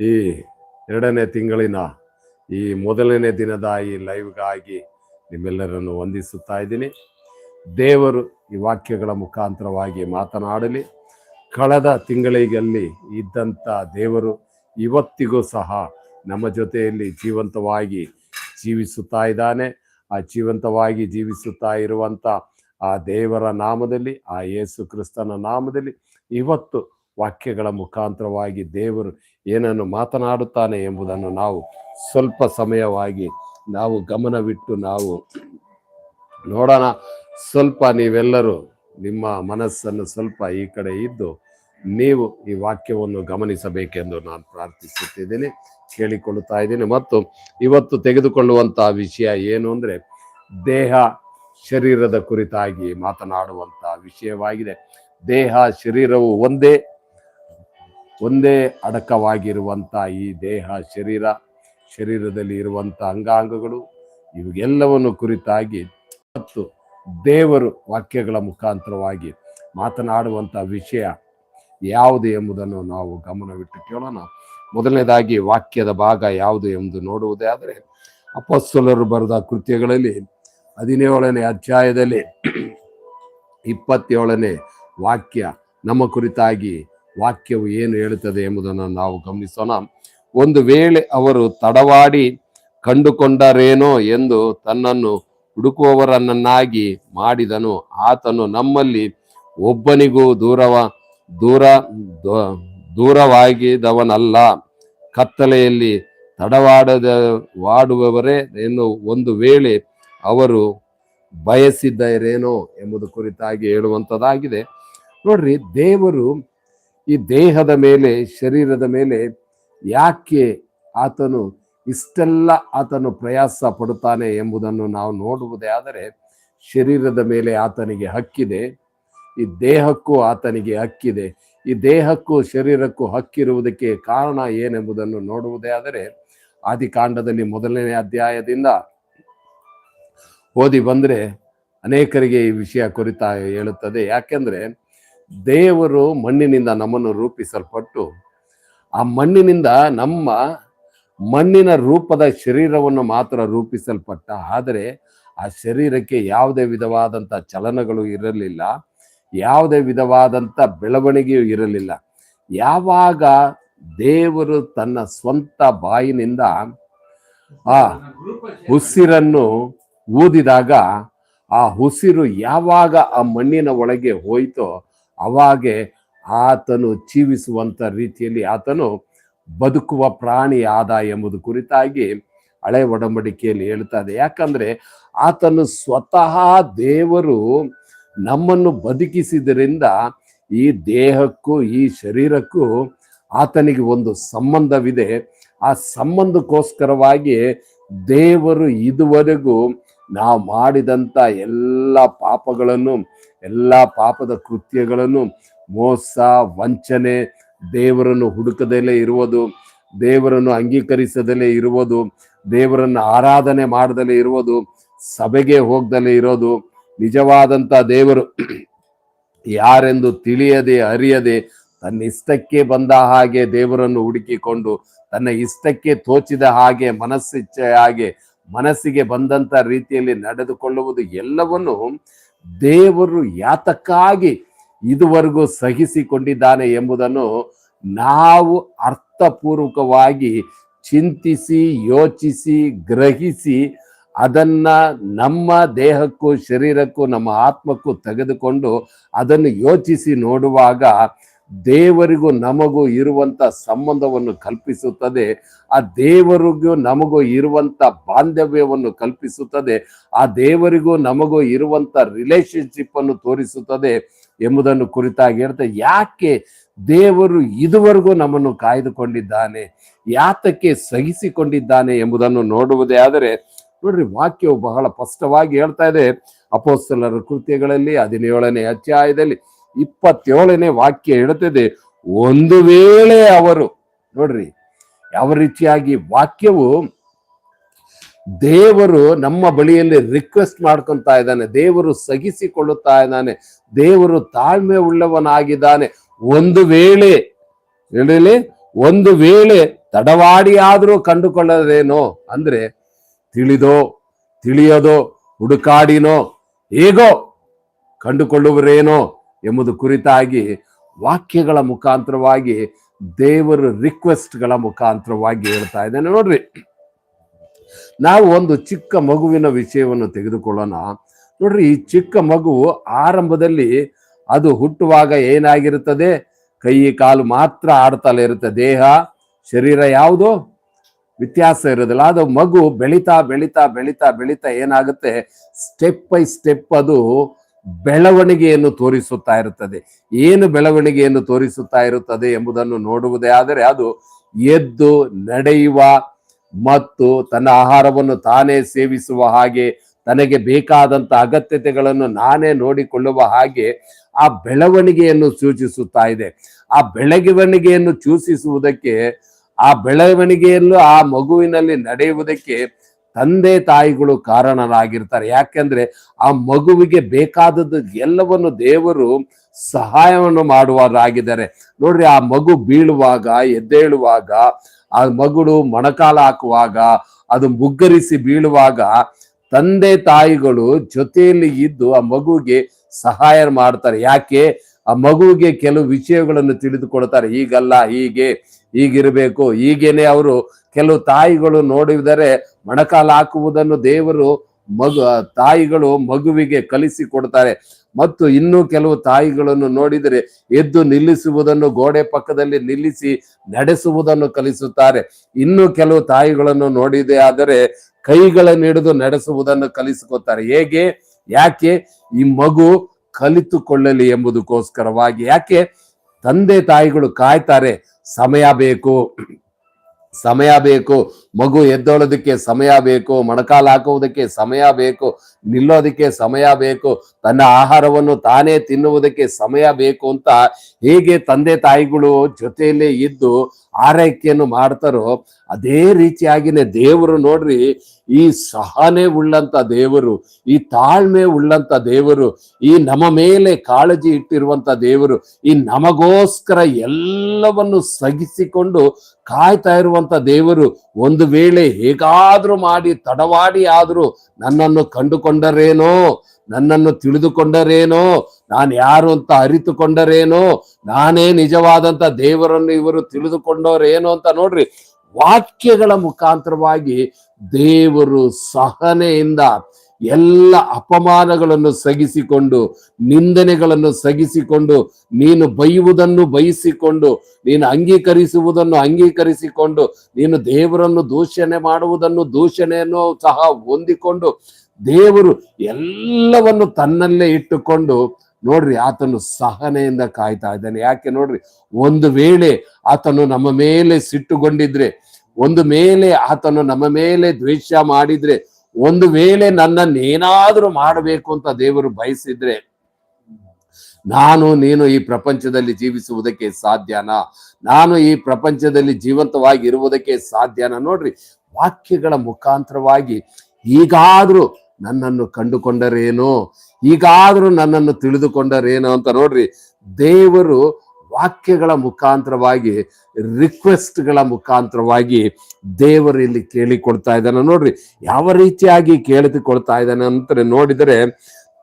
ಈ ಎರಡನೇ ತಿಂಗಳಿನ ಈ ಮೊದಲನೇ ದಿನದ ಈ ಲೈವ್ಗಾಗಿ ನಿಮ್ಮೆಲ್ಲರನ್ನು ವಂದಿಸುತ್ತಾ ಇದ್ದೀನಿ. ದೇವರು ಈ ವಾಕ್ಯಗಳ ಮುಖಾಂತರವಾಗಿ ಮಾತನಾಡಲಿ. ಕಳೆದ ತಿಂಗಳಿಗಲ್ಲಿ ಇದ್ದಂಥ ದೇವರು ಇವತ್ತಿಗೂ ಸಹ ನಮ್ಮ ಜೊತೆಯಲ್ಲಿ ಜೀವಂತವಾಗಿ ಜೀವಿಸುತ್ತಾ ಇದ್ದಾನೆ. ಆ ಜೀವಂತವಾಗಿ ಜೀವಿಸುತ್ತಾ ಇರುವಂಥ ಆ ದೇವರ ನಾಮದಲ್ಲಿ, ಆ ಯೇಸು ಕ್ರಿಸ್ತನ ನಾಮದಲ್ಲಿ ಇವತ್ತು ವಾಕ್ಯಗಳ ಮುಖಾಂತರವಾಗಿ ದೇವರು ಏನನ್ನು ಮಾತನಾಡುತ್ತಾನೆ ಎಂಬುದನ್ನು ನಾವು ಸ್ವಲ್ಪ ಸಮಯವಾಗಿ ನಾವು ಗಮನವಿಟ್ಟು ನಾವು ನೋಡೋಣ. ಸ್ವಲ್ಪ ನೀವೆಲ್ಲರೂ ನಿಮ್ಮ ಮನಸ್ಸನ್ನು ಸ್ವಲ್ಪ ಈ ಕಡೆ ಇದ್ದು ನೀವು ಈ ವಾಕ್ಯವನ್ನು ಗಮನಿಸಬೇಕೆಂದು ನಾನು ಪ್ರಾರ್ಥಿಸುತ್ತಿದ್ದೇನೆ, ಕೇಳಿಕೊಳ್ಳುತ್ತಾ ಇದ್ದೇನೆ. ಮತ್ತು ಇವತ್ತು ತೆಗೆದುಕೊಳ್ಳುವಂಥ ವಿಷಯ ಏನು ಅಂದರೆ ದೇಹ ಶರೀರದ ಕುರಿತಾಗಿ ಮಾತನಾಡುವಂಥ ವಿಷಯವಾಗಿದೆ. ದೇಹ ಶರೀರವು ಒಂದೇ ಒಂದೇ ಅಡಕವಾಗಿರುವಂಥ ಈ ದೇಹ ಶರೀರ, ಶರೀರದಲ್ಲಿ ಇರುವಂಥ ಅಂಗಾಂಗಗಳು ಇವೆಲ್ಲವನ್ನು ಕುರಿತಾಗಿ ಮತ್ತು ದೇವರು ವಾಕ್ಯಗಳ ಮುಖಾಂತರವಾಗಿ ಮಾತನಾಡುವಂಥ ವಿಷಯ ಯಾವುದು ಎಂಬುದನ್ನು ನಾವು ಗಮನವಿಟ್ಟು ಕೇಳೋಣ. ಮೊದಲನೇದಾಗಿ ವಾಕ್ಯದ ಭಾಗ ಯಾವುದು ಎಂದು ನೋಡುವುದೇ ಆದರೆ ಅಪಸ್ಸಲರು ಬರೆದ ಕೃತ್ಯಗಳಲ್ಲಿ ಹದಿನೇಳನೇ ಅಧ್ಯಾಯದಲ್ಲಿ ಇಪ್ಪತ್ತೇಳನೇ ವಾಕ್ಯ ನಮ್ಮ ಕುರಿತಾಗಿ ವಾಕ್ಯವು ಏನು ಹೇಳುತ್ತದೆ ಎಂಬುದನ್ನು ನಾವು ಗಮನಿಸೋಣ. ಒಂದು ವೇಳೆ ಅವರು ತಡವಾಡಿ ಕಂಡುಕೊಂಡರೇನೋ ಎಂದು ತನ್ನನ್ನು ಹುಡುಕುವವರನ್ನಾಗಿ ಮಾಡಿದನು. ಆತನು ನಮ್ಮಲ್ಲಿ ಒಬ್ಬನಿಗೂ ದೂರವ, ದೂರ ದೂರವಾಗಿದವನಲ್ಲ. ಕತ್ತಲೆಯಲ್ಲಿ ತಡವಾಡದ, ವಾಡುವವರೇ ಎಂದು ಒಂದು ವೇಳೆ ಅವರು ಬಯಸಿದ್ದರೇನೋ ಎಂಬುದು ಕುರಿತಾಗಿ ಹೇಳುವಂಥದ್ದಾಗಿದೆ. ನೋಡ್ರಿ, ದೇವರು ಈ ದೇಹದ ಮೇಲೆ, ಶರೀರದ ಮೇಲೆ ಯಾಕೆ ಆತನು ಇಷ್ಟೆಲ್ಲ ಆತನು ಪ್ರಯಾಸ ಪಡುತ್ತಾನೆ ಎಂಬುದನ್ನು ನಾವು ನೋಡುವುದೇ ಆದರೆ ಶರೀರದ ಮೇಲೆ ಆತನಿಗೆ ಹಕ್ಕಿದೆ. ಈ ದೇಹಕ್ಕೂ ಆತನಿಗೆ ಹಕ್ಕಿದೆ. ಈ ದೇಹಕ್ಕೂ ಶರೀರಕ್ಕೂ ಹಕ್ಕಿರುವುದಕ್ಕೆ ಕಾರಣ ಏನೆಂಬುದನ್ನು ನೋಡುವುದೇ ಆದರೆ ಆದಿಕಾಂಡದಲ್ಲಿ ಮೊದಲನೇ ಅಧ್ಯಾಯದಿಂದ ಓದಿ ಬಂದ್ರೆ ಅನೇಕರಿಗೆ ಈ ವಿಷಯ ಕುರಿತ ಹೇಳುತ್ತದೆ. ಯಾಕೆಂದ್ರೆ ದೇವರು ಮಣ್ಣಿನಿಂದ ನಮ್ಮನ್ನು ರೂಪಿಸಲ್ಪಟ್ಟು, ಆ ಮಣ್ಣಿನಿಂದ ನಮ್ಮ ಮಣ್ಣಿನ ರೂಪದ ಶರೀರವನ್ನು ಮಾತ್ರ ರೂಪಿಸಲ್ಪಟ್ಟ, ಆದರೆ ಆ ಶರೀರಕ್ಕೆ ಯಾವುದೇ ವಿಧವಾದಂಥ ಚಲನಗಳು ಇರಲಿಲ್ಲ, ಯಾವುದೇ ವಿಧವಾದಂಥ ಬೆಳವಣಿಗೆಯೂ ಇರಲಿಲ್ಲ. ಯಾವಾಗ ದೇವರು ತನ್ನ ಸ್ವಂತ ಬಾಯಿನಿಂದ ಆ ಉಸಿರನ್ನು ಊದಿದಾಗ, ಆ ಉಸಿರು ಯಾವಾಗ ಆ ಮಣ್ಣಿನ ಒಳಗೆ ಹೋಯ್ತೋ ಅವಾಗೆ ಆತನು ಜೀವಿಸುವಂಥ ರೀತಿಯಲ್ಲಿ ಆತನು ಬದುಕುವ ಪ್ರಾಣಿ ಆದ ಎಂಬುದು ಕುರಿತಾಗಿ ಹಳೆ ಒಡಂಬಡಿಕೆಯಲ್ಲಿ ಹೇಳ್ತಾ ಇದೆ. ಯಾಕಂದರೆ ಆತನು ಸ್ವತಃ ದೇವರು ನಮ್ಮನ್ನು ಬದುಕಿಸಿದ್ರಿಂದ ಈ ದೇಹಕ್ಕೂ ಈ ಶರೀರಕ್ಕೂ ಆತನಿಗೆ ಒಂದು ಸಂಬಂಧವಿದೆ. ಆ ಸಂಬಂಧಕ್ಕೋಸ್ಕರವಾಗಿ ದೇವರು ಇದುವರೆಗೂ ನಾವು ಮಾಡಿದಂಥ ಎಲ್ಲ ಪಾಪಗಳನ್ನು ಎಲ್ಲ ಪಾಪದ ಕೃತ್ಯಗಳನ್ನು ಮೋಸ, ವಂಚನೆ ದೇವರನ್ನು ಹುಡುಕದಲ್ಲೇ ಇರುವುದು, ದೇವರನ್ನು ಅಂಗೀಕರಿಸದಲ್ಲೇ ಇರುವುದು, ದೇವರನ್ನು ಆರಾಧನೆ ಮಾಡದಲೇ ಇರುವುದು, ಸಭೆಗೆ ಹೋಗ್ದಲೇ ಇರೋದು. ನಿಜವಾದಂಥ ದೇವರು ಯಾರೆಂದು ತಿಳಿಯದೆ ಅರಿಯದೆ ತನ್ನ ಇಷ್ಟಕ್ಕೆ ಬಂದ ಹಾಗೆ ದೇವರನ್ನು ಹುಡುಕಿಕೊಂಡು ತನ್ನ ಇಷ್ಟಕ್ಕೆ ತೋಚಿದ ಹಾಗೆ ಮನಸ್ಸಿಚ್ಛೆ ಹಾಗೆ ಮನಸ್ಸಿಗೆ ಬಂದಂತ ರೀತಿಯಲ್ಲಿ ನಡೆದುಕೊಳ್ಳುವುದು ಎಲ್ಲವನ್ನು ದೇವರು ಯಾತಕ್ಕಾಗಿ ಇದುವರೆಗೂ ಸಹಿಸಿಕೊಂಡಿದ್ದಾನೆ ಎಂಬುದನ್ನು ನಾವು ಅರ್ಥಪೂರ್ವಕವಾಗಿ ಚಿಂತಿಸಿ, ಯೋಚಿಸಿ, ಗ್ರಹಿಸಿ ಅದನ್ನ ನಮ್ಮ ದೇಹಕ್ಕೂ, ಶರೀರಕ್ಕೂ, ನಮ್ಮ ಆತ್ಮಕ್ಕೂ ತೆಗೆದುಕೊಂಡು ಅದನ್ನು ಯೋಚಿಸಿ ನೋಡುವಾಗ ದೇವರಿಗೂ ನಮಗೂ ಇರುವಂತ ಸಂಬಂಧವನ್ನು ಕಲ್ಪಿಸುತ್ತದೆ. ಆ ದೇವರಿಗೂ ನಮಗೂ ಇರುವಂತ ಬಾಂಧವ್ಯವನ್ನು ಕಲ್ಪಿಸುತ್ತದೆ. ಆ ದೇವರಿಗೂ ನಮಗೂ ಇರುವಂತ ರಿಲೇಶನ್ಶಿಪ್ ಅನ್ನು ತೋರಿಸುತ್ತದೆ ಎಂಬುದನ್ನು ಕುರಿತಾಗಿ ಹೇಳ್ತಾ, ಯಾಕೆ ದೇವರು ಇದುವರೆಗೂ ನಮ್ಮನ್ನು ಕಾಯ್ದುಕೊಂಡಿದ್ದಾನೆ, ಯಾತಕ್ಕೆ ಸಹಿಸಿಕೊಂಡಿದ್ದಾನೆ ಎಂಬುದನ್ನು ನೋಡುವುದೇ ಆದರೆ, ನೋಡ್ರಿ ವಾಕ್ಯವು ಬಹಳ ಸ್ಪಷ್ಟವಾಗಿ ಹೇಳ್ತಾ ಇದೆ. ಅಪೋಸ್ತಲರ ಕೃತ್ಯಗಳಲ್ಲಿ ಹದಿನೇಳನೇ ಅಧ್ಯಾಯದಲ್ಲಿ ಇಪ್ಪತ್ತೇಳನೇ ವಾಕ್ಯ ಹೇಳುತ್ತದೆ, ಒಂದು ವೇಳೆ ಅವರು, ನೋಡ್ರಿ, ಯಾವ ರೀತಿಯಾಗಿ ವಾಕ್ಯವು ದೇವರು ನಮ್ಮ ಬಳಿಯಲ್ಲಿ ರಿಕ್ವೆಸ್ಟ್ ಮಾಡ್ಕೊತಾ ಇದ್ದಾನೆ, ದೇವರು ಸಹಿಸಿಕೊಳ್ಳುತ್ತಾ ಇದ್ದಾನೆ, ದೇವರು ತಾಳ್ಮೆ ಉಳ್ಳವನಾಗಿದ್ದಾನೆ, ಒಂದು ವೇಳೆ ಹೇಳಿ ಒಂದು ವೇಳೆ ತಡವಾಡಿ ಆದರೂ ಕಂಡುಕೊಳ್ಳದೇನೋ, ಅಂದ್ರೆ ತಿಳಿದೋ, ತಿಳಿಯದೋ, ಹುಡುಕಾಡಿನೋ, ಹೇಗೋ ಕಂಡುಕೊಳ್ಳುವರೇನೋ ಎಂಬುದು ಕುರಿತಾಗಿ ವಾಕ್ಯಗಳ ಮುಖಾಂತರವಾಗಿ ದೇವರ ರಿಕ್ವೆಸ್ಟ್ಗಳ ಮುಖಾಂತರವಾಗಿ ಹೇಳ್ತಾ ಇದ್ದೇನೆ. ನೋಡ್ರಿ, ನಾವು ಒಂದು ಚಿಕ್ಕ ಮಗುವಿನ ವಿಷಯವನ್ನು ತೆಗೆದುಕೊಳ್ಳೋಣ. ನೋಡ್ರಿ, ಈ ಚಿಕ್ಕ ಮಗು ಆರಂಭದಲ್ಲಿ ಅದು ಹುಟ್ಟುವಾಗ ಏನಾಗಿರುತ್ತದೆ? ಕೈ, ಕಾಲು ಮಾತ್ರ ಆಡ್ತಲೇ ಇರುತ್ತೆ. ದೇಹ, ಶರೀರ ಯಾವುದು? ವ್ಯತ್ಯಾಸ ಇರೋದಿಲ್ಲ ಅದು ಮಗು ಬೆಳೀತಾ ಬೆಳೀತಾ ಬೆಳೀತಾ ಬೆಳೀತಾ ಏನಾಗುತ್ತೆ? ಸ್ಟೆಪ್ ಬೈ ಸ್ಟೆಪ್ ಅದು ಬೆಳವಣಿಗೆಯನ್ನು ತೋರಿಸುತ್ತಾ ಇರುತ್ತದೆ. ಏನು ಬೆಳವಣಿಗೆಯನ್ನು ತೋರಿಸುತ್ತಾ ಇರುತ್ತದೆ ಎಂಬುದನ್ನು ನೋಡುವುದೇ ಆದರೆ ಅದು ಎದ್ದು ನಡೆಯುವ ಮತ್ತು ತನ್ನ ಆಹಾರವನ್ನು ತಾನೇ ಸೇವಿಸುವ ಹಾಗೆ, ತನಗೆ ಬೇಕಾದಂತ ಅಗತ್ಯತೆಗಳನ್ನು ನಾನೇ ನೋಡಿಕೊಳ್ಳುವ ಹಾಗೆ ಆ ಬೆಳವಣಿಗೆಯನ್ನು ಸೂಚಿಸುತ್ತಾ ಇದೆ. ಆ ಬೆಳವಣಿಗೆಯನ್ನು ಸೂಚಿಸುವುದಕ್ಕೆ, ಆ ಬೆಳವಣಿಗೆಯನ್ನು ಆ ಮಗುವಿನಲ್ಲಿ ನಡೆಯುವುದಕ್ಕೆ ತಂದೆ ತಾಯಿಗಳು ಕಾರಣರಾಗಿರ್ತಾರೆ. ಯಾಕೆಂದ್ರೆ ಆ ಮಗುವಿಗೆ ಬೇಕಾದದ್ದು ಎಲ್ಲವನ್ನು ದೇವರು ಸಹಾಯವನ್ನು ಮಾಡುವರಾಗಿದ್ದಾರೆ ನೋಡ್ರಿ, ಆ ಮಗು ಬೀಳುವಾಗ, ಎದ್ದೇಳುವಾಗ, ಆ ಮಗುಳು ಮೊಣಕಾಲ ಹಾಕುವಾಗ, ಅದು ಮುಗ್ಗರಿಸಿ ಬೀಳುವಾಗ ತಂದೆ ತಾಯಿಗಳು ಜೊತೆಯಲ್ಲಿ ಇದ್ದು ಆ ಮಗುವಿಗೆ ಸಹಾಯ ಮಾಡ್ತಾರೆ. ಯಾಕೆ? ಆ ಮಗುವಿಗೆ ಕೆಲವು ವಿಷಯಗಳನ್ನು ತಿಳಿದುಕೊಡ್ತಾರೆ ಹೀಗಲ್ಲ ಹೀಗೆ, ಹೀಗಿರಬೇಕು, ಹೀಗೇನೆ ಅವರು ಕೆಲವು ತಾಯಿಗಳು ನೋಡಿದರೆ ಮೊಣಕಾಲು ಹಾಕುವುದನ್ನು ದೇವರು ಮಗು ತಾಯಿಗಳು ಮಗುವಿಗೆ ಕಲಿಸಿ ಕೊಡ್ತಾರೆ. ಮತ್ತು ಇನ್ನು ಕೆಲವು ತಾಯಿಗಳನ್ನು ನೋಡಿದರೆ ಎದ್ದು ನಿಲ್ಲಿಸುವುದನ್ನು ಗೋಡೆ ಪಕ್ಕದಲ್ಲಿ ನಿಲ್ಲಿಸಿ ನಡೆಸುವುದನ್ನು ಕಲಿಸುತ್ತಾರೆ. ಇನ್ನು ಕೆಲವು ತಾಯಿಗಳನ್ನು ನೋಡಿದೆ ಆದರೆ ಕೈಗಳನ್ನು ಹಿಡಿದು ನಡೆಸುವುದನ್ನು ಕಲಿಸಿಕೊಡ್ತಾರೆ. ಹೇಗೆ? ಯಾಕೆ? ಈ ಮಗು ಕಲಿತುಕೊಳ್ಳಲಿ ಎಂಬುದಕ್ಕೋಸ್ಕರವಾಗಿ. ಯಾಕೆ? ತಂದೆ ತಾಯಿಗಳು ಕಾಯ್ತಾರೆ, ಸಮಯ ಬೇಕು. ಸಮಯ ಬೇಕು. ಮಗು ಎದ್ದೋಳೋದಕ್ಕೆ ಸಮಯ ಬೇಕು. ಮೊಣಕಾಲು ಹಾಕುವುದಕ್ಕೆ ಸಮಯ ಬೇಕು. ನಿಲ್ಲೋದಕ್ಕೆ ಸಮಯ ಬೇಕು, ತನ್ನ ಆಹಾರವನ್ನು ತಾನೇ ತಿನ್ನುವುದಕ್ಕೆ ಸಮಯ ಬೇಕು ಅಂತ ಹೇಗೆ ತಂದೆ ತಾಯಿಗಳು ಜೊತೆಯಲ್ಲೇ ಇದ್ದು ಆರೈಕೆಯನ್ನು ಮಾಡ್ತಾರೋ ಅದೇ ರೀತಿಯಾಗಿನೇ ದೇವರು ನೋಡ್ರಿ, ಈ ಸಹನೆ ಉಳ್ಳಂತ ದೇವರು, ಈ ತಾಳ್ಮೆ ಉಳ್ಳಂತ ದೇವರು, ಈ ನಮ್ಮ ಮೇಲೆ ಕಾಳಜಿ ಇಟ್ಟಿರುವಂತ ದೇವರು, ಈ ನಮಗೋಸ್ಕರ ಎಲ್ಲವನ್ನು ಸಗಿಸಿಕೊಂಡು ಕಾಯ್ತಾ ಇರುವಂತ ದೇವರು, ಒಂದು ವೇಳೆ ಹೇಗಾದ್ರೂ ಮಾಡಿ ತಡವಾಡಿ ಆದ್ರೂ ನನ್ನನ್ನು ಕಂಡುಕೊಂಡರೇನೋ ನನ್ನನ್ನು ತಿಳಿದುಕೊಂಡರೇನೋ? ನಾನು ಯಾರು ಅಂತ ಅರಿತುಕೊಂಡರೇನೋ? ನಾನೇ ನಿಜವಾದಂತ ದೇವರನ್ನು ಇವರು ತಿಳಿದುಕೊಂಡವರೇನೋ ಅಂತ ನೋಡ್ರಿ. ವಾಕ್ಯಗಳ ಮುಖಾಂತರವಾಗಿ ದೇವರು ಸಹನೆಯಿಂದ ಎಲ್ಲ ಅಪಮಾನಗಳನ್ನು ಸಗಿಸಿಕೊಂಡು ನಿಂದನೆಗಳನ್ನು ಸಗಿಸಿಕೊಂಡು ನೀನು ಬೈಯುವುದನ್ನು ಬಯಸಿಕೊಂಡು, ನೀನು ಅಂಗೀಕರಿಸುವುದನ್ನು ಅಂಗೀಕರಿಸಿಕೊಂಡು, ನೀನು ದೇವರನ್ನು ದೂಷಣೆ ಮಾಡುವುದನ್ನು ದೂಷಣೆಯನ್ನು ಸಹ ಹೊಂದಿಕೊಂಡು ದೇವರು ಎಲ್ಲವನ್ನು ತನ್ನಲ್ಲೇ ಇಟ್ಟುಕೊಂಡು ನೋಡ್ರಿ ಆತನು ಸಹನೆಯಿಂದ ಕಾಯ್ತಾ ಇದ್ದಾನೆ. ಯಾಕೆ ನೋಡ್ರಿ? ಒಂದು ವೇಳೆ ಆತನು ನಮ್ಮ ಮೇಲೆ ಸಿಟ್ಟುಗೊಂಡಿದ್ರೆ, ಒಂದು ಮೇಲೆ ಆತನು ನಮ್ಮ ಮೇಲೆ ದ್ವೇಷ ಮಾಡಿದ್ರೆ, ಒಂದು ವೇಳೆ ನನ್ನನ್ನು ಏನಾದ್ರೂ ಮಾಡಬೇಕು ಅಂತ ದೇವರು ಬಯಸಿದ್ರೆ, ನಾನು, ನೀನು ಈ ಪ್ರಪಂಚದಲ್ಲಿ ಜೀವಿಸುವುದಕ್ಕೆ ಸಾಧ್ಯನಾ? ನಾನು ಈ ಪ್ರಪಂಚದಲ್ಲಿ ಜೀವಂತವಾಗಿ ಇರುವುದಕ್ಕೆ ಸಾಧ್ಯನಾ? ನೋಡ್ರಿ, ವಾಕ್ಯಗಳ ಮುಖಾಂತರವಾಗಿ ಈಗಾದ್ರೂ ನನ್ನನ್ನು ಕಂಡುಕೊಂಡರೇನೋ? ಈಗಾದರೂ ನನ್ನನ್ನು ತಿಳಿದುಕೊಂಡರೇನೋ ಅಂತ ನೋಡ್ರಿ. ದೇವರು ವಾಕ್ಯಗಳ ಮುಖಾಂತರವಾಗಿ ರಿಕ್ವೆಸ್ಟ್ಗಳ ಮುಖಾಂತರವಾಗಿ ದೇವರು ಇಲ್ಲಿ ಕೇಳಿಕೊಡ್ತಾ ಇದ್ದಾನೆ. ನೋಡ್ರಿ, ಯಾವ ರೀತಿಯಾಗಿ ಕೇಳಿಕೊಳ್ತಾ ಇದ್ದಾನೆ ಅಂತ ನೋಡಿದರೆ,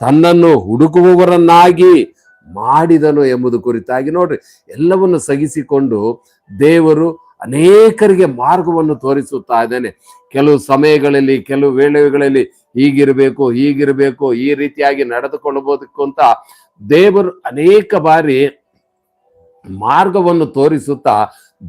ತನ್ನನ್ನು ಹುಡುಕುವವರನ್ನಾಗಿ ಮಾಡಿದನು ಎಂಬುದು ಕುರಿತಾಗಿ ನೋಡ್ರಿ. ಎಲ್ಲವನ್ನು ಸಗಿಸಿಕೊಂಡು ದೇವರು ಅನೇಕರಿಗೆ ಮಾರ್ಗವನ್ನು ತೋರಿಸುತ್ತಾ ಇದ್ದಾನೆ. ಕೆಲವು ಸಮಯಗಳಲ್ಲಿ, ಕೆಲವು ವೇಳೆಗಳಲ್ಲಿ ಹೀಗಿರಬೇಕು ಹೀಗಿರಬೇಕು, ಈ ರೀತಿಯಾಗಿ ನಡೆದುಕೊಳ್ಳಬಹುದಕ್ಕೂ ಅಂತ ದೇವರು ಅನೇಕ ಬಾರಿ ಮಾರ್ಗವನ್ನು ತೋರಿಸುತ್ತಾ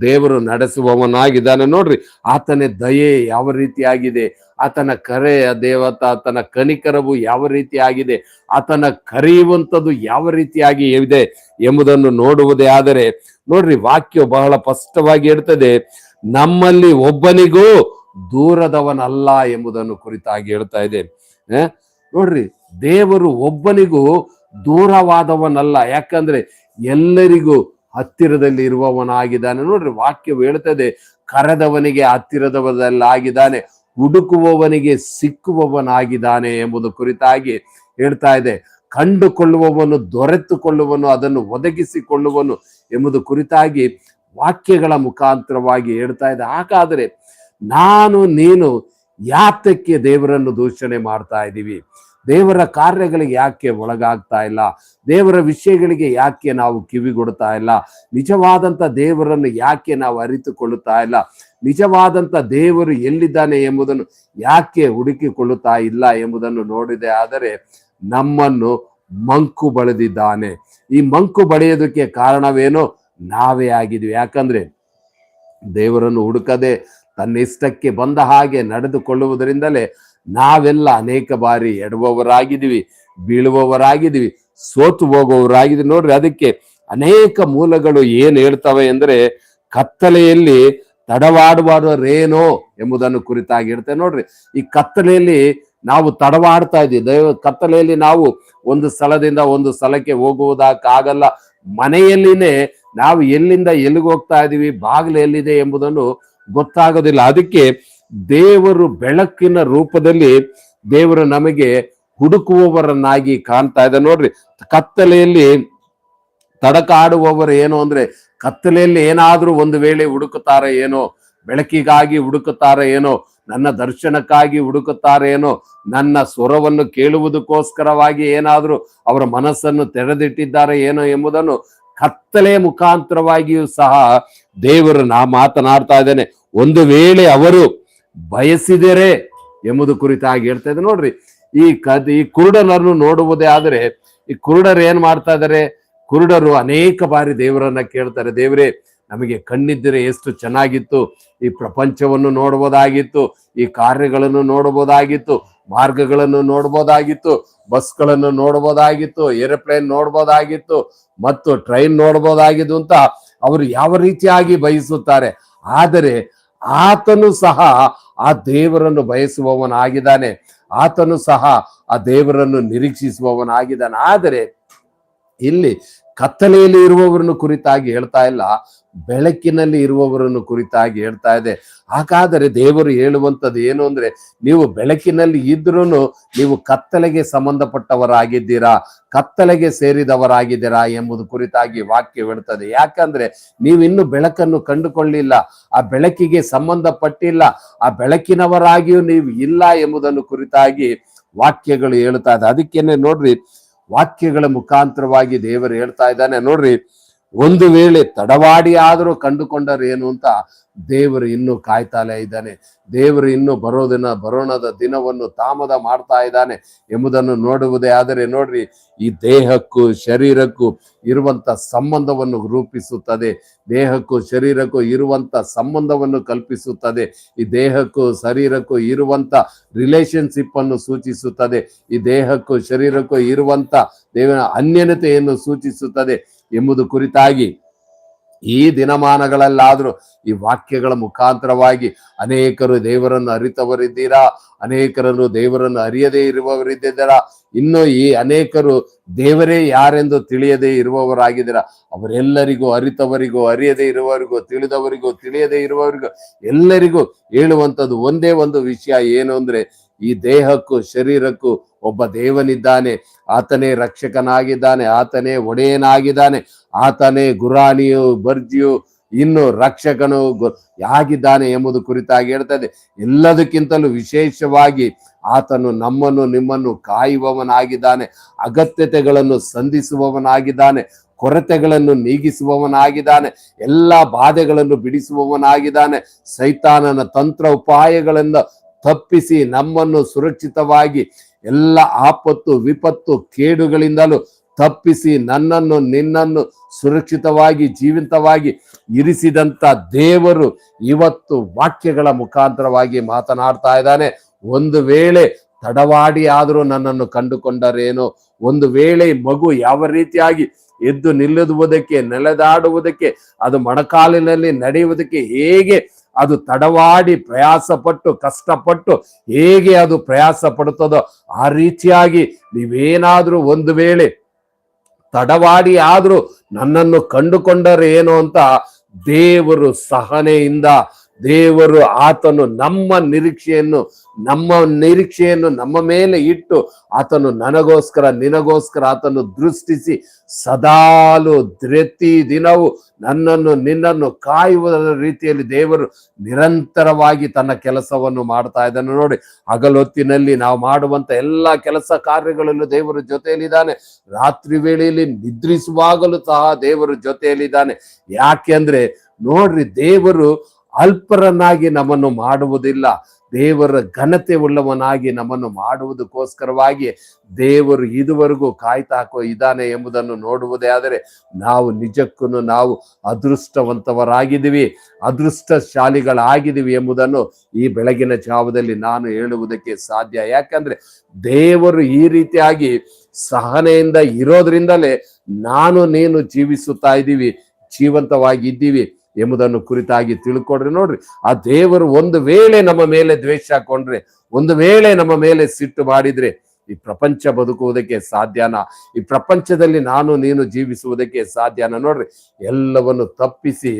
ದೇವರು ನಡೆಸುವವನಾಗಿದ್ದಾನೆ. ನೋಡ್ರಿ, ಆತನ ದಯೆ ಯಾವ ರೀತಿಯಾಗಿದೆ, ಆತನ ಕರೆಯ ದೇವತ, ಆತನ ಕನಿಕರವು ಯಾವ ರೀತಿಯಾಗಿದೆ, ಆತನ ಕರೆಯುವಂಥದ್ದು ಯಾವ ರೀತಿಯಾಗಿ ಇದೆ ಎಂಬುದನ್ನು ನೋಡುವುದೇ ಆದರೆ, ನೋಡ್ರಿ, ವಾಕ್ಯ ಬಹಳ ಸ್ಪಷ್ಟವಾಗಿ ಇರ್ತದೆ ನಮ್ಮಲ್ಲಿ ಒಬ್ಬನಿಗೂ ದೂರದವನಲ್ಲ ಎಂಬುದನ್ನು ಕುರಿತಾಗಿ ಹೇಳ್ತಾ ಇದೆ? ನೋಡ್ರಿ, ದೇವರು ಒಬ್ಬನಿಗೂ ದೂರವಾದವನಲ್ಲ. ಯಾಕಂದ್ರೆ ಎಲ್ಲರಿಗೂ ಹತ್ತಿರದಲ್ಲಿ ಇರುವವನಾಗಿದ್ದಾನೆ. ನೋಡ್ರಿ, ವಾಕ್ಯವು ಹೇಳ್ತದೆ ಕರೆದವನಿಗೆ ಹತ್ತಿರದವದಲ್ಲಾಗಿದ್ದಾನೆ ಹುಡುಕುವವನಿಗೆ ಸಿಕ್ಕುವವನಾಗಿದ್ದಾನೆ ಎಂಬುದು ಕುರಿತಾಗಿ ಹೇಳ್ತಾ ಇದೆ. ಕಂಡುಕೊಳ್ಳುವವನು, ದೊರೆತುಕೊಳ್ಳುವನು, ಅದನ್ನು ಒದಗಿಸಿಕೊಳ್ಳುವನು ಎಂಬುದು ಕುರಿತಾಗಿ ವಾಕ್ಯಗಳ ಮುಖಾಂತರವಾಗಿ ಹೇಳ್ತಾ ಇದೆ. ಹಾಗಾದ್ರೆ ನಾನು, ನೀನು ಯಾತಕ್ಕೆ ದೇವರನ್ನು ದೂಷಣೆ ಮಾಡ್ತಾ ಇದ್ದೀವಿ? ದೇವರ ಕಾರ್ಯಗಳಿಗೆ ಯಾಕೆ ಒಳಗಾಗ್ತಾ ಇಲ್ಲ? ದೇವರ ವಿಷಯಗಳಿಗೆ ಯಾಕೆ ನಾವು ಕಿವಿಗೊಡ್ತಾ ಇಲ್ಲ? ನಿಜವಾದಂತ ದೇವರನ್ನು ಯಾಕೆ ನಾವು ಅರಿತುಕೊಳ್ಳುತ್ತಾ ಇಲ್ಲ? ನಿಜವಾದಂತ ದೇವರು ಎಲ್ಲಿದ್ದಾನೆ ಎಂಬುದನ್ನು ಯಾಕೆ ಹುಡುಕಿಕೊಳ್ಳುತ್ತಾ ಇಲ್ಲ ಎಂಬುದನ್ನು ನೋಡಿದೆ. ಆದರೆ ನಮ್ಮನ್ನು ಮಂಕು ಬಳೆದಿದ್ದಾನೆ. ಈ ಮಂಕು ಬಳೆಯೋದಕ್ಕೆ ಕಾರಣವೇನು? ನಾವೇ ಆಗಿದ್ವಿ ಯಾಕಂದ್ರೆ ದೇವರನ್ನು ಹುಡುಕದೆ ತನ್ನ ಇಷ್ಟಕ್ಕೆ ಬಂದ ಹಾಗೆ ನಡೆದುಕೊಳ್ಳುವುದರಿಂದಲೇ ನಾವೆಲ್ಲ ಅನೇಕ ಬಾರಿ ಎಡುವವರಾಗಿದ್ದೀವಿ, ಬೀಳುವವರಾಗಿದ್ದೀವಿ, ಸೋತು ಹೋಗುವವರಾಗಿದ್ದೀವಿ. ನೋಡ್ರಿ, ಅದಕ್ಕೆ ಅನೇಕ ಮೂಲಗಳು ಏನು ಹೇಳ್ತವೆ ಅಂದ್ರೆ ಕತ್ತಲೆಯಲ್ಲಿ ತಡವಾಡುವರೇನೋ ಎಂಬುದನ್ನು ಕುರಿತಾಗಿ ಹೇಳ್ತೇವೆ. ನೋಡ್ರಿ, ಈ ಕತ್ತಲೆಯಲ್ಲಿ ನಾವು ತಡವಾಡ್ತಾ ಇದ್ದೀವಿ. ದೈವ, ಕತ್ತಲೆಯಲ್ಲಿ ನಾವು ಒಂದು ಸ್ಥಳದಿಂದ ಒಂದು ಸ್ಥಳಕ್ಕೆ ಹೋಗುವುದಕ್ಕಾಗಲ್ಲ. ಮನೆಯಲ್ಲಿನೇ ನಾವು ಎಲ್ಲಿಂದ ಎಲ್ಲಿಗೆ ಹೋಗ್ತಾ ಇದೀವಿ ಬಾಗಿಲು ಎಲ್ಲಿದೆ ಎಂಬುದನ್ನು ಗೊತ್ತಾಗೋದಿಲ್ಲ. ಅದಕ್ಕೆ ದೇವರು ಬೆಳಕಿನ ರೂಪದಲ್ಲಿ ದೇವರು ನಮಗೆ ಹುಡುಕುವವರನ್ನಾಗಿ ಕಾಣ್ತಾ ಇದೆ. ನೋಡ್ರಿ, ಕತ್ತಲೆಯಲ್ಲಿ ತಡಕಾಡುವವರು ಏನು ಅಂದ್ರೆ, ಕತ್ತಲೆಯಲ್ಲಿ ಏನಾದ್ರೂ ಒಂದು ವೇಳೆ ಹುಡುಕುತ್ತಾರೆ ಏನೋ, ಬೆಳಕಿಗಾಗಿ ಹುಡುಕುತ್ತಾರೆ ಏನೋ, ನನ್ನ ದರ್ಶನಕ್ಕಾಗಿ ಹುಡುಕುತ್ತಾರೆ ಏನೋ, ನನ್ನ ಸ್ವರವನ್ನು ಕೇಳುವುದಕ್ಕೋಸ್ಕರವಾಗಿ ಏನಾದ್ರೂ ಅವರ ಮನಸ್ಸನ್ನು ತೆರೆದಿಟ್ಟಿದ್ದಾರೆ ಏನೋ ಎಂಬುದನ್ನು ಕತ್ತಲೆ ಮುಖಾಂತರವಾಗಿಯೂ ಸಹ ದೇವರು ನಾ ಮಾತನಾಡ್ತಾ ಇದ್ದೇನೆ. ಒಂದು ವೇಳೆ ಅವರು ಬಯಸಿದರೆ ಎಂಬುದು ಕುರಿತಾಗಿ ಹೇಳ್ತಾ ಇದೆ ನೋಡ್ರಿ, ಈ ಕದ್, ಈ ಕುರುಡನನ್ನು ನೋಡುವುದೇ ಆದರೆ, ಈ ಕುರುಡರು ಏನ್ ಮಾಡ್ತಾ ಇದ್ದಾರೆ? ಕುರುಡರು ಅನೇಕ ಬಾರಿ ದೇವರನ್ನ ಕೇಳ್ತಾರೆ. ದೇವರೇ, ನಮಗೆ ಕಣ್ಣಿದ್ದರೆ ಎಷ್ಟು ಚೆನ್ನಾಗಿತ್ತು. ಈ ಪ್ರಪಂಚವನ್ನು ನೋಡ್ಬೋದಾಗಿತ್ತು ಈ ಕಾರ್ಯಗಳನ್ನು ನೋಡ್ಬೋದಾಗಿತ್ತು ಮಾರ್ಗಗಳನ್ನು ನೋಡ್ಬೋದಾಗಿತ್ತು ಬಸ್ಗಳನ್ನು ನೋಡ್ಬೋದಾಗಿತ್ತು ಏರೋಪ್ಲೇನ್ ನೋಡ್ಬೋದಾಗಿತ್ತು ಮತ್ತು ಟ್ರೈನ್ ನೋಡ್ಬೋದಾಗಿತ್ತು ಅಂತ ಅವರು ಯಾವ ರೀತಿಯಾಗಿ ಬಯಸುತ್ತಾರೆ? ಆದರೆ ಆತನು ಸಹ ಆ ದೇವರನ್ನು ಬಯಸುವವನಾಗಿದ್ದಾನೆ. ಆತನು ಸಹ ಆ ದೇವರನ್ನು ನಿರೀಕ್ಷಿಸುವವನಾಗಿದ್ದಾನೆ. ಆದರೆ ಇಲ್ಲಿ ಕತ್ತಲೆಯಲ್ಲಿ ಇರುವವರನ್ನು ಕುರಿತಾಗಿ ಹೇಳ್ತಾ ಇಲ್ಲ. ಬೆಳಕಿನಲ್ಲಿ ಇರುವವರನ್ನು ಕುರಿತಾಗಿ ಹೇಳ್ತಾ ಇದೆ. ಹಾಗಾದರೆ ದೇವರು ಹೇಳುವಂಥದ್ದು ಏನು ಅಂದ್ರೆ, ನೀವು ಬೆಳಕಿನಲ್ಲಿ ಇದ್ರೂ ನೀವು ಕತ್ತಲೆಗೆ ಸಂಬಂಧಪಟ್ಟವರಾಗಿದ್ದೀರಾ, ಕತ್ತಲೆಗೆ ಸೇರಿದವರಾಗಿದ್ದೀರಾ ಎಂಬುದು ಕುರಿತಾಗಿ ವಾಕ್ಯ ಹೇಳ್ತದೆ. ಯಾಕಂದ್ರೆ ನೀವು ಇನ್ನು ಬೆಳಕನ್ನು ಕಂಡುಕೊಳ್ಳಿಲ್ಲ, ಆ ಬೆಳಕಿಗೆ ಸಂಬಂಧಪಟ್ಟಿಲ್ಲ, ಆ ಬೆಳಕಿನವರಾಗಿಯೂ ನೀವು ಇಲ್ಲ ಎಂಬುದನ್ನು ಕುರಿತಾಗಿ ವಾಕ್ಯಗಳು ಹೇಳ್ತಾ ಇದೆ. ಅದಕ್ಕೇನೆ ನೋಡ್ರಿ, ವಾಕ್ಯಗಳ ಮುಖಾಂತರವಾಗಿ ದೇವರು ಹೇಳ್ತಾ ಇದ್ದಾನೆ. ನೋಡ್ರಿ ಒಂದು ವೇಳೆ ತಡವಾಡಿ ಆದರೂ ಕಂಡುಕೊಂಡರು ಏನು ಅಂತ ದೇವರು ಇನ್ನೂ ಕಾಯ್ತಾಲೇ ಇದ್ದಾನೆ. ದೇವರು ಇನ್ನೂ ಬರೋದಿನ ಬರೋಣದ ದಿನವನ್ನು ತಾಮದ ಮಾಡ್ತಾ ಇದ್ದಾನೆ ಎಂಬುದನ್ನು ನೋಡುವುದೇ ಆದರೆ ನೋಡ್ರಿ, ಈ ದೇಹಕ್ಕೂ ಶರೀರಕ್ಕೂ ಇರುವಂತ ಸಂಬಂಧವನ್ನು ರೂಪಿಸುತ್ತದೆ. ದೇಹಕ್ಕೂ ಶರೀರಕ್ಕೂ ಇರುವಂತ ಸಂಬಂಧವನ್ನು ಕಲ್ಪಿಸುತ್ತದೆ. ಈ ದೇಹಕ್ಕೂ ಶರೀರಕ್ಕೂ ಇರುವಂತ ರಿಲೇಶನ್ಶಿಪ್ ಅನ್ನು ಸೂಚಿಸುತ್ತದೆ. ಈ ದೇಹಕ್ಕೂ ಶರೀರಕ್ಕೂ ಇರುವಂತ ದೇವನ ಅನ್ಯನತೆಯನ್ನು ಸೂಚಿಸುತ್ತದೆ. ಎಂಬುದು ಕುರಿತಾಗಿ ಈ ದಿನಮಾನಗಳಲ್ಲಾದರೂ ಈ ವಾಕ್ಯಗಳ ಮುಖಾಂತರವಾಗಿ ಅನೇಕರು ದೇವರನ್ನು ಅರಿತವರಿದ್ದೀರಾ? ಅನೇಕರನ್ನು ದೇವರನ್ನು ಅರಿಯದೇ ಇರುವವರಿದ್ದೀರಾ? ಇನ್ನು ಈ ಅನೇಕರು ದೇವರೇ ಯಾರೆಂದು ತಿಳಿಯದೇ ಇರುವವರಾಗಿದ್ದೀರಾ? ಅವರೆಲ್ಲರಿಗೂ ಅರಿತವರಿಗೂ, ಅರಿಯದೇ ಇರುವವರಿಗೂ, ತಿಳಿದವರಿಗೂ, ತಿಳಿಯದೇ ಇರುವವರಿಗೂ ಎಲ್ಲರಿಗೂ ಹೇಳುವಂಥದ್ದು ಒಂದೇ ಒಂದು ವಿಷಯ ಏನು ಅಂದ್ರೆ ಈ ದೇಹಕ್ಕೂ ಶರೀರಕ್ಕೂ ಒಬ್ಬ ದೇವನಿದ್ದಾನೆ. ಆತನೇ ರಕ್ಷಕನಾಗಿದ್ದಾನೆ, ಆತನೇ ಒಡೆಯನಾಗಿದ್ದಾನೆ, ಆತನೇ ಗುರಾಣಿಯು, ಬರ್ಜಿಯು, ಇನ್ನು ರಕ್ಷಕನು ಆಗಿದ್ದಾನೆ ಎಂಬುದು ಕುರಿತಾಗಿ ಹೇಳ್ತದೆ. ಎಲ್ಲದಕ್ಕಿಂತಲೂ ವಿಶೇಷವಾಗಿ ಆತನು ನಮ್ಮನ್ನು, ನಿಮ್ಮನ್ನು ಕಾಯುವವನಾಗಿದ್ದಾನೆ, ಅಗತ್ಯತೆಗಳನ್ನು ಸಂಧಿಸುವವನಾಗಿದ್ದಾನೆ, ಕೊರತೆಗಳನ್ನು ನೀಗಿಸುವವನಾಗಿದ್ದಾನೆ, ಎಲ್ಲ ಬಾಧೆಗಳನ್ನು ಬಿಡಿಸುವವನಾಗಿದ್ದಾನೆ, ಸೈತಾನನ ತಂತ್ರ ಉಪಾಯಗಳಿಂದ ತಪ್ಪಿಸಿ ನಮ್ಮನ್ನು ಸುರಕ್ಷಿತವಾಗಿ ಎಲ್ಲ ಆಪತ್ತು, ವಿಪತ್ತು, ಕೇಡುಗಳಿಂದಲೂ ತಪ್ಪಿಸಿ ನನ್ನನ್ನು, ನಿನ್ನನ್ನು ಸುರಕ್ಷಿತವಾಗಿ, ಜೀವಂತವಾಗಿ ಇರಿಸಿದಂತ ದೇವರು ಇವತ್ತು ವಾಕ್ಯಗಳ ಮುಖಾಂತರವಾಗಿ ಮಾತನಾಡ್ತಾ ಇದ್ದಾನೆ. ಒಂದು ವೇಳೆ ತಡವಾಡಿ ಆದರೂ ನನ್ನನ್ನು ಕಂಡುಕೊಂಡರೇನು? ಒಂದು ವೇಳೆ ಮಗು ಯಾವ ರೀತಿಯಾಗಿ ಎದ್ದು ನಿಲ್ಲುವುದಕ್ಕೆ, ನೆಲೆದಾಡುವುದಕ್ಕೆ, ಅದು ಮೊಣಕಾಲಿನಲ್ಲಿ ನಡೆಯುವುದಕ್ಕೆ ಹೇಗೆ ಅದು ತಡವಾಡಿ ಪ್ರಯಾಸಪಟ್ಟು, ಕಷ್ಟಪಟ್ಟು ಹೇಗೆ ಅದು ಪ್ರಯಾಸ ಪಡುತ್ತದೋ ಆ ರೀತಿಯಾಗಿ ನೀವೇನಾದರೂ ಒಂದು ವೇಳೆ ತಡವಾಡಿ ಆದರೂ ನನ್ನನ್ನು ಕಂಡುಕೊಂಡರೆ ಏನು ಅಂತ ದೇವರು ಸಹನೆಯಿಂದ ದೇವರು ಆತನು ನಮ್ಮ ನಿರೀಕ್ಷೆಯನ್ನು ನಮ್ಮ ನಿರೀಕ್ಷೆಯನ್ನು ನಮ್ಮ ಮೇಲೆ ಇಟ್ಟು ಆತನು ನನಗೋಸ್ಕರ, ನಿನಗೋಸ್ಕರ ಆತನು ದೃಷ್ಟಿಸಿ ಸದಾಲು ಪ್ರತಿ ದಿನವೂ ನನ್ನನ್ನು, ನಿನ್ನನ್ನು ಕಾಯುವ ರೀತಿಯಲ್ಲಿ ದೇವರು ನಿರಂತರವಾಗಿ ತನ್ನ ಕೆಲಸವನ್ನು ಮಾಡ್ತಾ ಇದ್ದಾನೆ. ನೋಡಿ, ಹಗಲೊತ್ತಿನಲ್ಲಿ ನಾವು ಮಾಡುವಂತ ಎಲ್ಲ ಕೆಲಸ ಕಾರ್ಯಗಳಲ್ಲೂ ದೇವರು ಜೊತೆಯಲ್ಲಿದ್ದಾನೆ. ರಾತ್ರಿ ವೇಳೆಯಲ್ಲಿ ನಿದ್ರಿಸುವಾಗಲೂ ಸಹ ದೇವರು ಜೊತೆಯಲ್ಲಿದ್ದಾನೆ. ಯಾಕೆಂದ್ರೆ ನೋಡ್ರಿ, ದೇವರು ಅಲ್ಪರನ್ನಾಗಿ ನಮ್ಮನ್ನು ಮಾಡುವುದಿಲ್ಲ. ದೇವರ ಘನತೆ ಉಳ್ಳವನಾಗಿ ನಮ್ಮನ್ನು ಮಾಡುವುದಕ್ಕೋಸ್ಕರವಾಗಿ ದೇವರು ಇದುವರೆಗೂ ಕಾಯ್ತಾಕೋ ಇದ್ದಾನೆ ಎಂಬುದನ್ನು ನೋಡುವುದೇ ಆದರೆ ನಾವು ನಿಜಕ್ಕೂ ನಾವು ಅದೃಷ್ಟವಂತವರಾಗಿದ್ದೀವಿ, ಅದೃಷ್ಟಶಾಲಿಗಳಾಗಿದ್ದೀವಿ ಎಂಬುದನ್ನು ಈ ಬೆಳಗಿನ ಜಾವದಲ್ಲಿ ನಾನು ಹೇಳುವುದಕ್ಕೆ ಸಾಧ್ಯ. ಯಾಕಂದ್ರೆ ದೇವರು ಈ ರೀತಿಯಾಗಿ ಸಹನೆಯಿಂದ ಇರೋದ್ರಿಂದಲೇ ನಾನು ನೀನು ಜೀವಿಸುತ್ತಾ ಇದ್ದೀವಿ ಜೀವಂತವಾಗಿ ಇದ್ದೀವಿ ಎಂಬುದನ್ನು ಕುರಿತಾಗಿ ತಿಳ್ಕೊಡ್ರಿ ನೋಡ್ರಿ, ಆ ದೇವರು ಒಂದು ವೇಳೆ ನಮ್ಮ ಮೇಲೆ ದ್ವೇಷ ಹಾಕೊಂಡ್ರೆ, ಒಂದು ವೇಳೆ ನಮ್ಮ ಮೇಲೆ ಸಿಟ್ಟು ಮಾಡಿದ್ರೆ ಈ ಪ್ರಪಂಚ ಬದುಕುವುದಕ್ಕೆ ಸಾಧ್ಯನಾ? ಈ ಪ್ರಪಂಚದಲ್ಲಿ ನಾನು ನೀನು ಜೀವಿಸುವುದಕ್ಕೆ ಸಾಧ್ಯನ ನೋಡ್ರಿ? ಎಲ್ಲವನ್ನು ತಪ್ಪಿಸಿ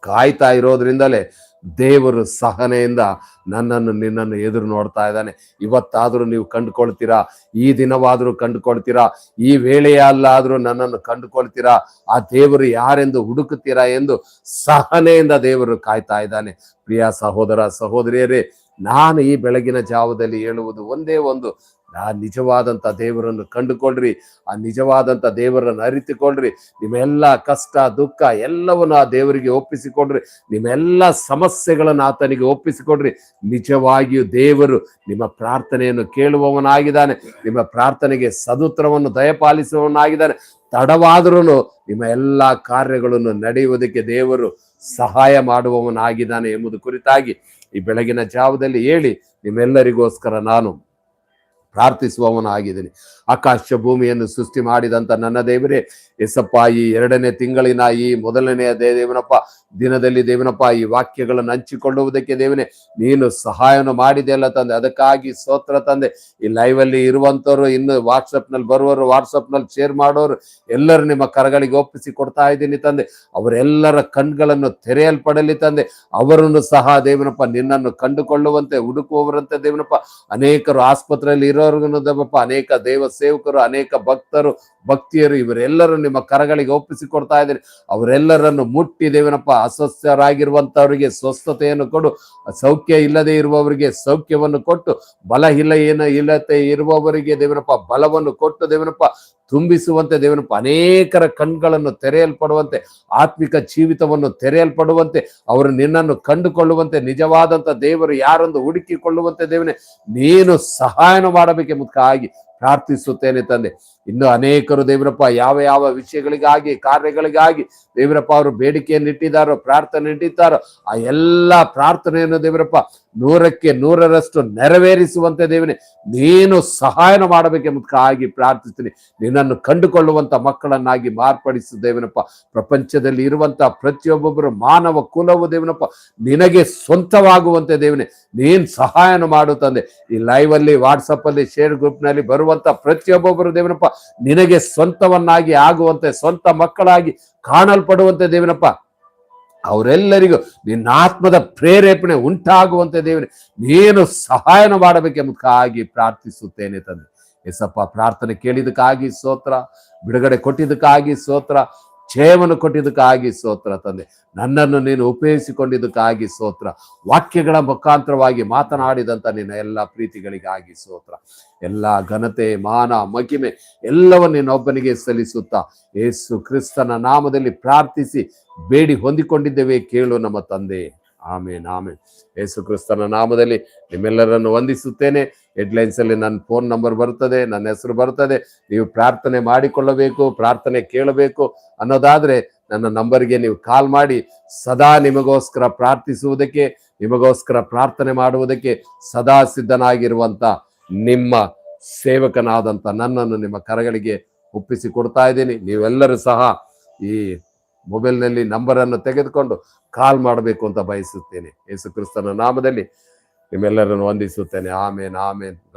ಕಾಯ್ತಾ ಇರೋದ್ರಿಂದಲೇ ದೇವರು ಸಹನೆಯಿಂದ ನನ್ನನ್ನು ನಿನ್ನನ್ನು ಎದುರು ನೋಡ್ತಾ ಇದ್ದಾನೆ. ಇವತ್ತಾದರೂ ನೀವು ಕಂಡುಕೊಳ್ತೀರಾ? ಈ ದಿನವಾದರೂ ಕಂಡುಕೊಳ್ತೀರಾ? ಈ ವೇಳೆಯಲ್ಲಾದರೂ ನನ್ನನ್ನು ಕಂಡುಕೊಳ್ತೀರಾ? ಆ ದೇವರು ಯಾರೆಂದು ಹುಡುಕುತ್ತೀರಾ ಎಂದು ಸಹನೆಯಿಂದ ದೇವರು ಕಾಯ್ತಾ ಇದ್ದಾನೆ. ಪ್ರಿಯ ಸಹೋದರ ಸಹೋದರಿಯರೇ, ನಾನು ಈ ಬೆಳಗಿನ ಜಾವದಲ್ಲಿ ಹೇಳುವುದು ಒಂದೇ ಒಂದು ಆ ನಿಜವಾದಂಥ ದೇವರನ್ನು ಕಂಡುಕೊಳ್ರಿ ಆ ನಿಜವಾದಂಥ ದೇವರನ್ನು ಅರಿತುಕೊಳ್ರಿ ನಿಮ್ಮೆಲ್ಲ ಕಷ್ಟ, ದುಃಖ ಎಲ್ಲವನ್ನು ಆ ದೇವರಿಗೆ ಒಪ್ಪಿಸಿಕೊಡ್ರಿ. ನಿಮ್ಮೆಲ್ಲ ಸಮಸ್ಯೆಗಳನ್ನು ಆತನಿಗೆ ಒಪ್ಪಿಸಿಕೊಡ್ರಿ. ನಿಜವಾಗಿಯೂ ದೇವರು ನಿಮ್ಮ ಪ್ರಾರ್ಥನೆಯನ್ನು ಕೇಳುವವನಾಗಿದ್ದಾನೆ, ನಿಮ್ಮ ಪ್ರಾರ್ಥನೆಗೆ ಸದುತ್ತರವನ್ನು ದಯಪಾಲಿಸುವವನಾಗಿದ್ದಾನೆ. ತಡವಾದರೂ ನಿಮ್ಮ ಎಲ್ಲ ಕಾರ್ಯಗಳನ್ನು ನಡೆಯುವುದಕ್ಕೆ ದೇವರು ಸಹಾಯ ಮಾಡುವವನಾಗಿದ್ದಾನೆ ಎಂಬುದು ಕುರಿತಾಗಿ ಈ ಬೆಳಗಿನ ಜಾವದಲ್ಲಿ ಹೇಳಿ, ನಿಮ್ಮೆಲ್ಲರಿಗೋಸ್ಕರ ನಾನು ಪ್ರಾರ್ಥಿಸುವವನಾಗಿದ್ದೀನಿ. ಆಕಾಶ ಭೂಮಿಯನ್ನು ಸೃಷ್ಟಿ ಮಾಡಿದಂಥ ನನ್ನ ದೇವರೇ ಎಸಪ್ಪ ಈ ಎರಡನೇ ತಿಂಗಳಿನ ಈ ಮೊದಲನೆಯ ದೇವನಪ್ಪ, ದಿನದಲ್ಲಿ ದೇವನಪ್ಪ, ಈ ವಾಕ್ಯಗಳನ್ನು ಹಂಚಿಕೊಳ್ಳುವುದಕ್ಕೆ ದೇವನೇ, ನೀನು ಸಹಾಯವನ್ನು ಮಾಡಿದೆ ಅಲ್ಲ ತಂದೆ, ಅದಕ್ಕಾಗಿ ಸ್ತೋತ್ರ ತಂದೆ. ಈ ಲೈವ್ ಅಲ್ಲಿ ಇರುವಂತವ್ರು ಇನ್ನು ವಾಟ್ಸಪ್ನಲ್ಲಿ ಬರುವವರು ವಾಟ್ಸಪ್ನಲ್ಲಿ ಶೇರ್ ಮಾಡೋರು, ಎಲ್ಲರೂ ನಿಮ್ಮ ಕರಗಳಿಗೆ ಒಪ್ಪಿಸಿ ಕೊಡ್ತಾ ಇದ್ದೀನಿ ತಂದೆ. ಅವರೆಲ್ಲರ ಕಣ್ಗಳನ್ನು ತೆರೆಯಲ್ಪಡಲಿ ತಂದೆ. ಅವರನ್ನು ಸಹ ದೇವನಪ್ಪ, ನಿನ್ನನ್ನು ಕಂಡುಕೊಳ್ಳುವಂತೆ, ಹುಡುಕುವವರಂತೆ ದೇವನಪ್ಪ. ಅನೇಕರು ಆಸ್ಪತ್ರೆಯಲ್ಲಿ ಇರೋರ್ಗು ಅನೇಕ ದೇವ ಸೇವಕರು ಅನೇಕ ಭಕ್ತರು ಭಕ್ತಿಯರು ಇವರೆಲ್ಲರೂ ನಿಮ್ಮ ಕರಗಳಿಗೆ ಒಪ್ಪಿಸಿ ಕೊಡ್ತಾ ಇದ್ದೀರಿ. ಅವರೆಲ್ಲರನ್ನು ಮುಟ್ಟಿ ದೇವನಪ್ಪ ಅಸ್ವಸ್ಥರಾಗಿರುವಂಥವರಿಗೆ ಸ್ವಸ್ಥತೆಯನ್ನು ಕೊಡು. ಸೌಖ್ಯ ಇಲ್ಲದೆ ಇರುವವರಿಗೆ ಸೌಖ್ಯವನ್ನು ಕೊಟ್ಟು. ಬಲ ಇಲ್ಲ ಏನ ಇಲ್ಲತೆ ಇರುವವರಿಗೆ ದೇವನಪ್ಪ ಬಲವನ್ನು ಕೊಟ್ಟು ದೇವನಪ್ಪ ತುಂಬಿಸುವಂತೆ ದೇವನಪ್ಪ ಅನೇಕರ ಕಣ್ಗಳನ್ನು ತೆರೆಯಲ್ಪಡುವಂತೆ, ಆತ್ಮಿಕ ಜೀವಿತವನ್ನು ತೆರೆಯಲ್ಪಡುವಂತೆ, ಅವರು ನಿನ್ನನ್ನು ಕಂಡುಕೊಳ್ಳುವಂತೆ ನಿಜವಾದಂತ ದೇವರು ಯಾರೊಂದು ಹುಡುಕಿಕೊಳ್ಳುವಂತೆ ದೇವನೇ, ನೀನು ಸಹಾಯನ ಮಾಡಬೇಕೆಂಬುದಕ್ಕಾಗಿ ಪ್ರಾರ್ಥಿಸುತ್ತೇನೆ ತಂದೆ. ಇನ್ನು ಅನೇಕರು ದೇವರಪ್ಪ ಯಾವ ಯಾವ ವಿಷಯಗಳಿಗಾಗಿ ಕಾರ್ಯಗಳಿಗಾಗಿ ದೇವರಪ್ಪ ಅವರು ಬೇಡಿಕೆಯನ್ನು ಇಟ್ಟಿದ್ದಾರೋ, ಪ್ರಾರ್ಥನೆ ಇಟ್ಟಿದ್ದಾರೋ, ಆ ಎಲ್ಲ ಪ್ರಾರ್ಥನೆಯನ್ನು ದೇವರಪ್ಪ ನೂರಕ್ಕೆ ನೂರರಷ್ಟು ನೆರವೇರಿಸುವಂತೆ ದೇವನೇ, ನೀನು ಸಹಾಯನ ಮಾಡಬೇಕೆಂಬುದಾಗಿ ಪ್ರಾರ್ಥಿಸ್ತೀನಿ. ನಿನ್ನನ್ನು ಕಂಡುಕೊಳ್ಳುವಂತ ಮಕ್ಕಳನ್ನಾಗಿ ಮಾರ್ಪಡಿಸು ದೇವನಪ್ಪ. ಪ್ರಪಂಚದಲ್ಲಿ ಇರುವಂತ ಪ್ರತಿಯೊಬ್ಬೊಬ್ಬರು ಮಾನವ ಕುಲವು ದೇವನಪ್ಪ, ನಿನಗೆ ಸ್ವಂತವಾಗುವಂತೆ ದೇವನೇ, ನೀನ್ ಸಹಾಯನ ಮಾಡು ತಂದೆ. ಈ ಲೈವ್ ಅಲ್ಲಿ ವಾಟ್ಸಪ್ ಅಲ್ಲಿ ಶೇರ್ ಗ್ರೂಪ್ನಲ್ಲಿ ಬರುವಂತ ಪ್ರತಿಯೊಬ್ಬೊಬ್ಬರು ದೇವನಪ್ಪ, ನಿನಗೆ ಸ್ವಂತವನ್ನಾಗಿ ಆಗುವಂತೆ, ಸ್ವಂತ ಮಕ್ಕಳಾಗಿ ಕಾಣಲ್ಪಡುವಂತೆ ದೇವನಪ್ಪ. ಅವರೆಲ್ಲರಿಗೂ ನಿನ್ನ ಆತ್ಮದ ಪ್ರೇರೇಪಣೆ ಉಂಟಾಗುವಂತೆ ದೇವರೇ, ನೀನು ಸಹಾಯನ ಮಾಡಬೇಕೆಂಬುದಕ್ಕಾಗಿ ಪ್ರಾರ್ಥಿಸುತ್ತೇನೆ ತಂದೆ. ಎಸಪ್ಪ ಪ್ರಾರ್ಥನೆ ಕೇಳಿದಕ್ಕಾಗಿ ಸ್ತೋತ್ರ, ಬಿಡುಗಡೆ ಕೊಟ್ಟಿದ್ದಕ್ಕಾಗಿ ಸ್ತೋತ್ರ ಜಯವನ್ನು ಕೊಟ್ಟಿದ್ದಕ್ಕಾಗಿ ಸ್ತೋತ್ರ ತಂದೆ. ನನ್ನನ್ನು ನೀನು ಉಪಯೋಗಿಸಿಕೊಂಡಿದ್ದಕ್ಕಾಗಿ ಸ್ತೋತ್ರ. ವಾಕ್ಯಗಳ ಮುಖಾಂತರವಾಗಿ ಮಾತನಾಡಿದಂಥ ನಿನ್ನ ಎಲ್ಲ ಪ್ರೀತಿಗಳಿಗಾಗಿ ಸ್ತೋತ್ರ. ಎಲ್ಲ ಘನತೆ, ಮಾನ, ಮಹಿಮೆ ಎಲ್ಲವನ್ನು ನಿನ್ನೊಬ್ಬನಿಗೆ ಸಲ್ಲಿಸುತ್ತಾ ಏಸು ಕ್ರಿಸ್ತನ ನಾಮದಲ್ಲಿ ಪ್ರಾರ್ಥಿಸಿ ಬೇಡಿ ಹೊಂದಿಕೊಂಡಿದ್ದೇವೆ ಕೇಳು ನಮ್ಮ ತಂದೆ. ಆಮೇನ್ ಆಮೇನ್. ಯೇಸು ಕ್ರಿಸ್ತನ ನಾಮದಲ್ಲಿ ನಿಮ್ಮೆಲ್ಲರನ್ನು ವಂದಿಸುತ್ತೇನೆ. ಹೆಡ್ಲೈನ್ಸ್ ಅಲ್ಲಿ ನನ್ನ ಫೋನ್ ನಂಬರ್ ಬರ್ತದೆ ನನ್ನ ಹೆಸರು ಬರ್ತದೆ ನೀವು ಪ್ರಾರ್ಥನೆ ಮಾಡಿಕೊಳ್ಳಬೇಕು, ಪ್ರಾರ್ಥನೆ ಕೇಳಬೇಕು. ಅನ್ನೋದಾದ್ರೆ ನನ್ನ ನಂಬರ್ಗೆ ನೀವು ಕಾಲ್ ಮಾಡಿ, ಸದಾ ನಿಮಗೋಸ್ಕರ ಪ್ರಾರ್ಥಿಸುವುದಕ್ಕೆ, ನಿಮಗೋಸ್ಕರ ಪ್ರಾರ್ಥನೆ ಮಾಡುವುದಕ್ಕೆ ಸದಾ ಸಿದ್ಧನಾಗಿರುವಂತ ನಿಮ್ಮ ಸೇವಕನಾದಂತ ನನ್ನನ್ನು ನಿಮ್ಮ ಕರಗಳಿಗೆ ಒಪ್ಪಿಸಿ ಕೊಡ್ತಾ ಇದ್ದೀನಿ. ನೀವೆಲ್ಲರೂ ಸಹ ಈ ಮೊಬೈಲ್ನಲ್ಲಿ ನಂಬರನ್ನು ತೆಗೆದುಕೊಂಡು ಕಾಲ್ ಮಾಡಬೇಕು ಅಂತ ಬಯಸುತ್ತೇನೆ. ಯೇಸು ಕ್ರಿಸ್ತನ ನಾಮದಲ್ಲಿ ನಿಮ್ಮೆಲ್ಲರನ್ನು ವಂದಿಸುತ್ತೇನೆ. ಆಮೇನ್ ಆಮೇನ್.